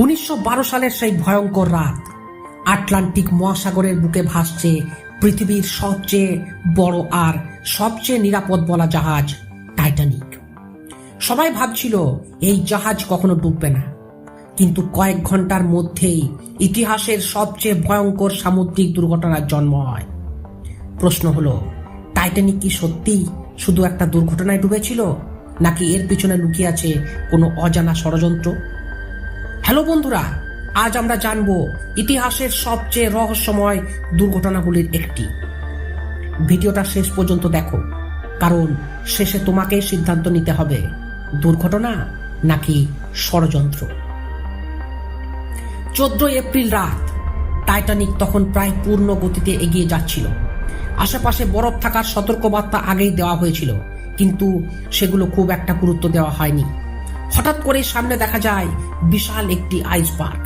উনিশশো বারো সালের সেই ভয়ঙ্কর রাত, আটলান্টিক মহাসাগরের বুকে ভাসছে পৃথিবীর সবচেয়ে বড় আর সবচেয়ে নিরাপদ বলা জাহাজ টাইটানিক। সবাই ভাবছিল, এই জাহাজ কখনো ডুববে না। কিন্তু কয়েক ঘণ্টার মধ্যেই ইতিহাসের সবচেয়ে ভয়ঙ্কর সামুদ্রিক দুর্ঘটনার জন্ম হয়। প্রশ্ন হলো, টাইটানিক কি সত্যি শুধু একটা দুর্ঘটনায় ডুবেছিল, নাকি এর পিছনে লুকিয়ে আছে কোনো অজানা ষড়যন্ত্র? হ্যালো বন্ধুরা, আজ আমরা জানব ইতিহাসের সবচেয়ে রহস্যময় দুর্ঘটনাগুলির একটি। ভিডিওটা শেষ পর্যন্ত দেখো, কারণ শেষে তোমাকেই সিদ্ধান্ত নিতে হবে, দুর্ঘটনা নাকি ষড়যন্ত্র। চোদ্দ এপ্রিল রাত, টাইটানিক তখন প্রায় পূর্ণ গতিতে এগিয়ে যাচ্ছিল। আশেপাশে বরফ থাকার সতর্কবার্তা আগেই দেওয়া হয়েছিল, কিন্তু সেগুলো খুব একটা গুরুত্ব দেওয়া হয়নি। হঠাৎ করে সামনে দেখা যায় বিশাল একটি আইসবার্গ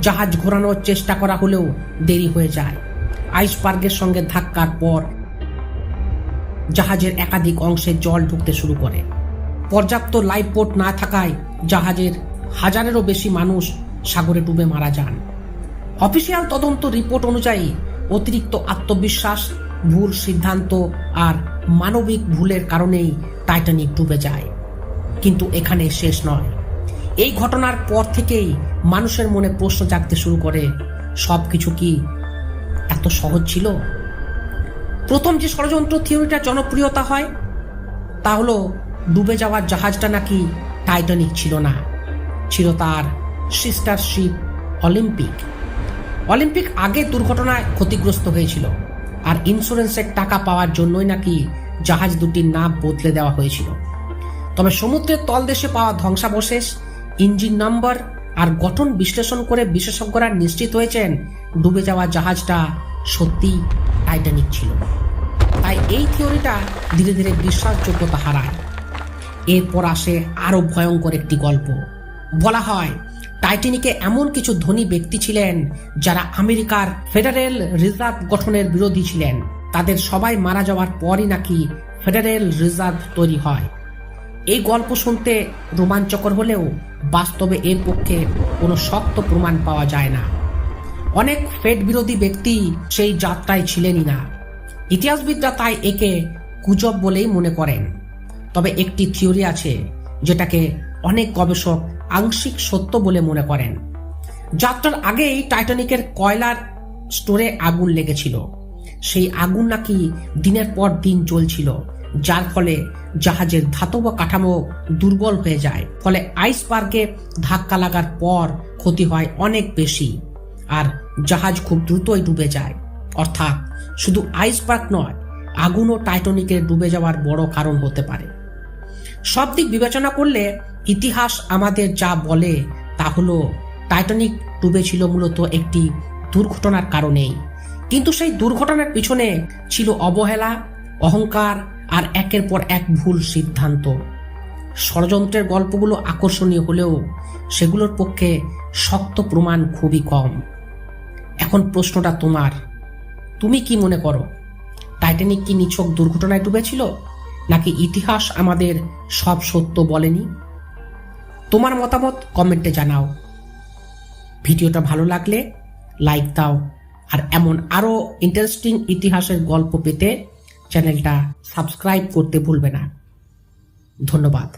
জাহাজ ঘোরানোর চেষ্টা করা হলেও দেরি হয়ে যায়। আইসবার্গের সঙ্গে ধাক্কার পর জাহাজের একাধিক অংশে জল ঢুকতে শুরু করে। পর্যাপ্ত লাইফ বোট না থাকায় জাহাজের হাজারেরও বেশি মানুষ সাগরে ডুবে মারা যান। অফিসিয়াল তদন্ত রিপোর্ট অনুযায়ী অতিরিক্ত আত্মবিশ্বাস, ভুল সিদ্ধান্ত আর মানবিক ভুলের কারণেই টাইটানিক ডুবে যায়। কিন্তু এখানে শেষ নয়। এই ঘটনার পর থেকেই মানুষের মনে প্রশ্ন জাগতে শুরু করে সব কিছু কি এত সহজ ছিল? প্রথম যে ষড়যন্ত্র থিওরিটা জনপ্রিয়তা হয়, তা হলো ডুবে যাওয়ার জাহাজটা নাকি টাইটানিক ছিল না। ছিল তার সিস্টার শিপ অলিম্পিক অলিম্পিক আগে দুর্ঘটনায় ক্ষতিগ্রস্ত হয়েছিল, আর ইন্স্যুরেন্সের টাকা পাওয়ার জন্যই নাকি জাহাজ দুটির নাম বদলে দেওয়া হয়েছিল। তবে সমুদ্রের তলদেশে পাওয়া ধ্বংসাবশেষ, ইঞ্জিন নাম্বার আর গঠন বিশ্লেষণ করে বিশেষজ্ঞরা নিশ্চিত হয়েছেন ডুবে যাওয়া জাহাজটা সত্যি টাইটানিক ছিল। তাই এই থিওরিটা ধীরে ধীরে বিশ্বাসযোগ্যতা হারায়। এরপর আসে আরও ভয়ঙ্কর একটি গল্প। বলা হয়, টাইটানিকে এমন কিছু ধনী ব্যক্তি ছিলেন যারা আমেরিকার ফেডারেল রিজার্ভ গঠনের বিরোধী ছিলেন। তাদের সবাই মারা যাওয়ার পরই নাকি ফেডারেল রিজার্ভ তৈরি হয়। এই গল্প শুনতে রোমাঞ্চকর হলেও বাস্তবে এর পক্ষে কোনো শক্ত প্রমাণ পাওয়া যায় না। অনেক ফেড বিরোধী ব্যক্তি সেই যাত্রায় ছিলেনই না। ইতিহাসবিদরা তাই একে গুজব বলেই মনে করেন। তবে একটি থিওরি আছে যেটাকে অনেক গবেষক আংশিক সত্য বলে মনে করেন। যাত্রার আগেই টাইটানিকের কয়লার স্টোরে আগুন লেগেছিল। সেই আগুন নাকি দিনের পর দিন চলছিল যার ফলে জাহাজের ধাতব কাঠামো দুর্বল হয়ে যায়। ফলে আইসবার্গে ধাক্কা লাগার পর ক্ষতি হয় অনেক বেশি, আর জাহাজ খুব দ্রুতই ডুবে যায়। অর্থাৎ শুধু আইসবার্গ নয়, আগুনও টাইটানিকের ডুবে যাওয়ার বড় কারণ হতে পারে। সব দিক বিবেচনা করলে ইতিহাস আমাদের যা বলে তা হলো, টাইটানিক ডুবেছিল মূলত একটি দুর্ঘটনার কারণেই। কিন্তু সেই দুর্ঘটনার পিছনে ছিল অবহেলা, অহংকার আর একের পর এক ভুল সিদ্ধান্ত। ষড়যন্ত্রের গল্পগুলো আকর্ষণীয় হলেও সেগুলোর পক্ষে শক্ত প্রমাণ খুবই কম। এখন প্রশ্নটা তোমার। তুমি কি মনে করো, টাইটানিক কি নিছক দুর্ঘটনায় ডুবেছিল, নাকি ইতিহাস আমাদের সব সত্য বলেনি? তোমার মতামত কমেন্টে জানাও। ভিডিওটা ভালো লাগলে লাইক দাও আর এমন আরও ইন্টারেস্টিং ইতিহাসের গল্প পেতে চ্যানেলটা সাবস্ক্রাইব করতে ভুলবে না। ধন্যবাদ।